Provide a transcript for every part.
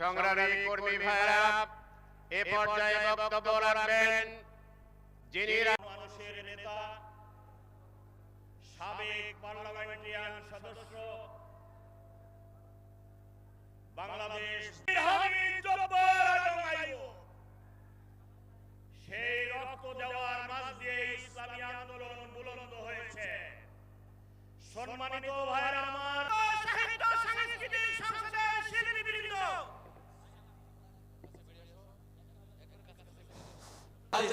সংগ্রামী কর্মী ভাইরা এ পর্যায়ে বক্তব্য রাখবেন যিনি মানুষের নেতা সাবেক পার্লামেন্টারিয়ান সদস্য বাংলাদেশ। সেই রক্ত দেওয়ার মাঝ দিয়ে ইসলামী আন্দোলন বুলন্দ হয়েছে। সম্মানিত ভাইরা আমার সাহিত্য সাংস্কৃতিক সংসদের শিল্পীবৃন্দ।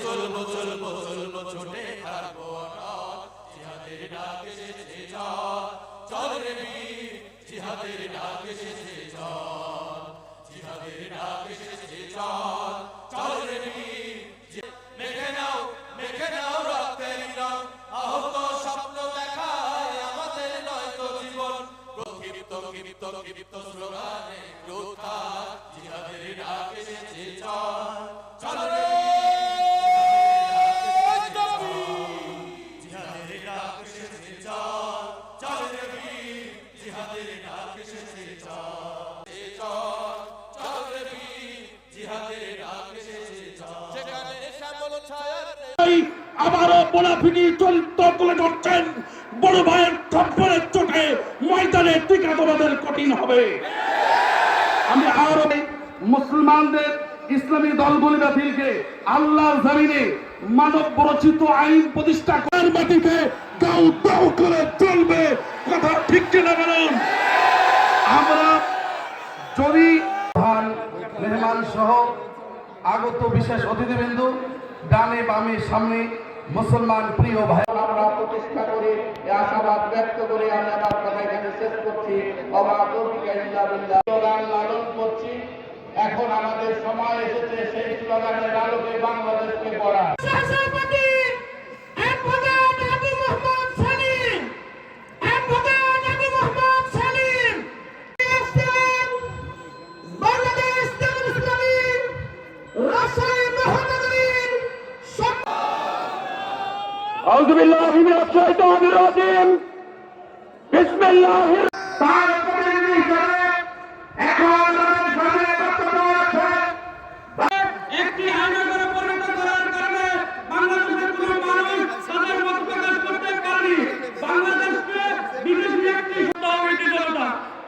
চলবো চলবো চলবো ছোটে থাকব অটল জিহাদের ডাক চল রে বীর। জিহাদের ডাক এসেছে চল, জিহাদের ডাক এসেছে চল চল রে নাও নাও রক্তের রং আহত স্বপ্ন দেখায় আমাদের নয়তো জীবন। প্রক্ষিপ্ত, ক্ষিপ্ত ক্ষিপ্ত স্লোগানে চরিত্র বড় ভাইয়ের থপ্পড়ের চোটে ময়দানে টিকা তোমাদের কঠিন হবে। আমি আরও মুসলমানদের ইসলামী দলগুলি বাতিলকে আল্লাহর জমিনে মানব রচিত আইন প্রতিষ্ঠা করার মাটিতে গাও দাও করে চলবে। কথা ঠিক কিনা বলুন? আমরা যদি প্রধান মেহমান সহ আগত বিশেষ অতিথিবৃন্দ ডানে বামে সামনে মুসলমান প্রিয় ভাই আমরা প্রতিষ্ঠা করে এই আশাবাদ ব্যক্ত করে আমি আমার কথা এখানে শেষ করছি। স্লোগান লালন করছি। এখন আমাদের সময় এসেছে সেই স্লোগানের আলোকে বাংলাদেশকে পড়া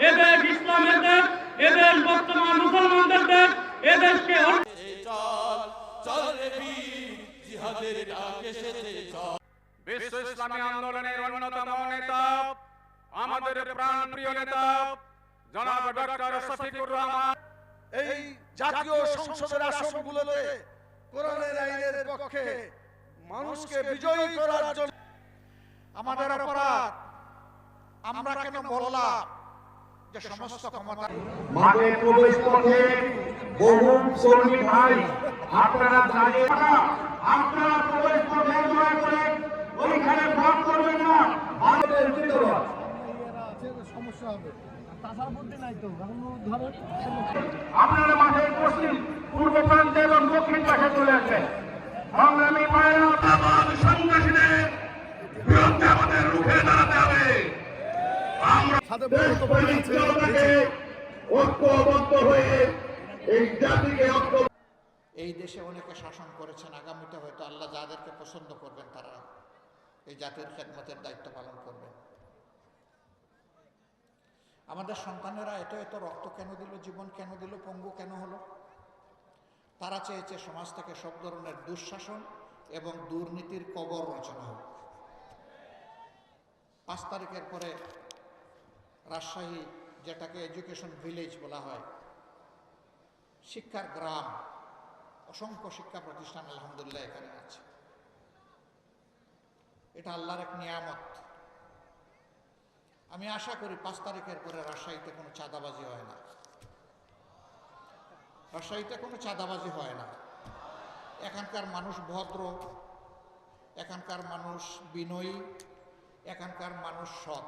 এদেশ ইসলামের দেশ এদেশ বর্তমান মুসলমানদের দেশ এদেশকে অন্য এসেছে চল চল রে বীর জিহাদের ডাক এসেছে চল। বিশ্ব ইসলামী আন্দোলনের অন্যতম নেতা আমাদের প্রাণপ্রিয় নেতা জনাব ডক্টর শফিকুর রহমান। এই জাতীয় সংসদের আসনগুলোতে কোরআনের আইনের পক্ষে মানুষকে বিজয়ী করার জন্য আমাদের অপরাধ আমরা কেন বললাম যে সমস্ত ক্ষমতা মাঠে প্রবেশ করছে বহু কর্মী ভাই আপনারা দাঁড়িয়ে আপনারা প্রবেশ করতে দয়া করে ওইখানে ভোট করবেন না আমাদের জিন্দাবাদ আপনারা মাঠের পশ্চিম পূর্ব প্রান্তে এবং দক্ষিণ পাশে চলে আসবেন সংগ্রামী সন্ত্রাসীদের বিরুদ্ধে আমাদের রুখে দাঁড়াতে হবে। আমরা ঐক্যবদ্ধ হয়ে এই জাতিকে ঐক্য এই দেশে অনেকে শাসন করেছেন আগামীতে হয়তো আল্লাহ যাদেরকে পছন্দ করবেন তারা এই জাতির খেদমতের দায়িত্ব পালন করবেন। আমাদের সন্তানেরা এত এত রক্ত কেন দিল, জীবন কেন দিল, পঙ্গু কেন হলো? তারা চেয়েছে সমাজ থেকে সব ধরনের দুঃশাসন এবং দুর্নীতির কবর রচনা হোক। পাঁচ তারিখের পরে রাজশাহী, যেটাকে এডুকেশন ভিলেজ বলা হয়, শিক্ষার গ্রাম, অসংখ্য শিক্ষা প্রতিষ্ঠান আলহামদুলিল্লাহ এখানে আছে। এটা আল্লাহর এক নিয়ামত। আমি আশা করি পাঁচ তারিখের পরে রাজশাহীতে কোনো চাঁদাবাজি হয় না। রাজশাহীতে কোনো চাঁদাবাজি হয় না। এখানকার মানুষ ভদ্র, এখানকার মানুষ বিনয়ী, এখানকার মানুষ সৎ।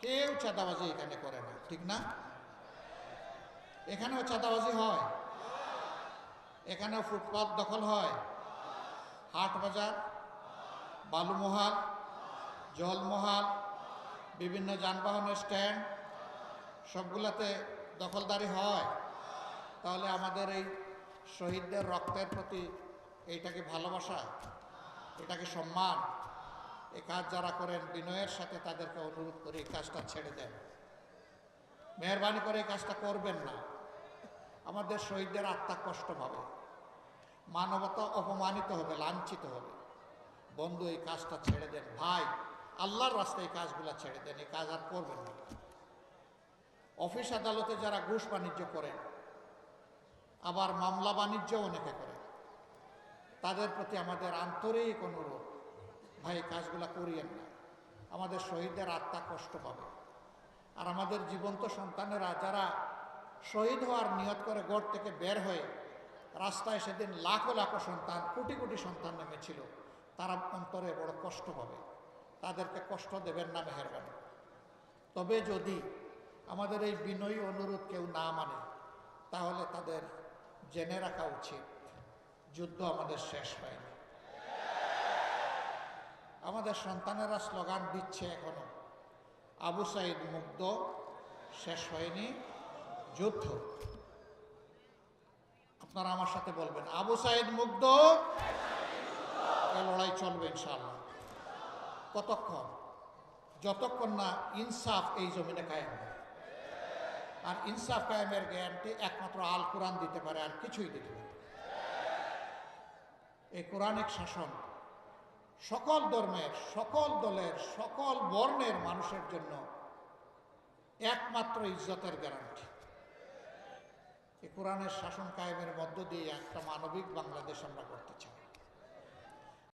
কেউ চাঁদাবাজি এখানে করে না, ঠিক না? এখানেও চাঁদাবাজি হয়। এখানেও ফুটপাত দখল হয়। হাট বাজার বালুমহাল জলমহাল বিভিন্ন যানবাহনের স্ট্যান্ড সবগুলাতে দখলদারি হয়, তাহলে আমাদের এই শহীদদের রক্তের প্রতি এইটাকে ভালোবাসা, এটাকে সম্মান এই কাজ যারা করেন বিনয়ের সাথে তাদেরকে অনুরোধ করে এই কাজটা ছেড়ে দেন। মেহরবানি করে এই কাজটা করবেন না। আমাদের শহীদদের আত্মা কষ্ট পাবে, মানবতা অপমানিত হবে, লাঞ্ছিত হবে। বন্ধু, এই কাজটা ছেড়ে দেন। ভাই আল্লাহর রাস্তায় কাজগুলো ছেড়ে দেন, এই কাজ আর করবেন না। অফিস আদালতে যারা ঘুষ বাণিজ্য করেন, আবার মামলা বাণিজ্য অনেকে করেন, তাদের প্রতি আমাদের আন্তরিক অনুরোধ, ভাই কাজগুলো করিয়েন না। আমাদের শহীদদের আত্মা কষ্ট পাবে। আর আমাদের জীবন্ত সন্তানেরা যারা শহীদ হওয়ার নিয়ত করে গড় থেকে বের হয়ে রাস্তায় সেদিন লাখো লাখো সন্তান, কোটি কোটি সন্তান নেমেছিল, তারা অন্তরে বড় কষ্ট পাবে। তাদেরকে কষ্ট দেবেন না, মেহরবানি। তবে যদি আমাদের এই বিনয়ী অনুরোধ কেউ না মানে তাহলে তাদের জেনে রাখা উচিত, যুদ্ধ আমাদের শেষ হয়নি। আমাদের সন্তানেরা স্লোগান দিচ্ছে এখনও, আবু সাইদ মুগ্ধ, শেষ হয়নি, যুদ্ধ। আপনারা আমার সাথে বলবেন, আবু সাইদ মুগ্ধ লড়াই চলবে ইনশাআল্লাহ। কতক্ষণ? যতক্ষণ না ইনসাফ এই জমিনে কায়েম হয়। আর ইনসাফ কায়েমের গ্যারান্টি একমাত্র আল কোরআন দিতে পারে, আর কিছুই দিতে পারে এই কোরআনিক শাসন সকল ধর্মের, সকল দলের, সকল বর্ণের মানুষের জন্য একমাত্র ইজ্জতের গ্যারান্টি। এই কোরআনের শাসন কায়েমের মধ্য দিয়ে একটা মানবিক বাংলাদেশ আমরা করতে চাই।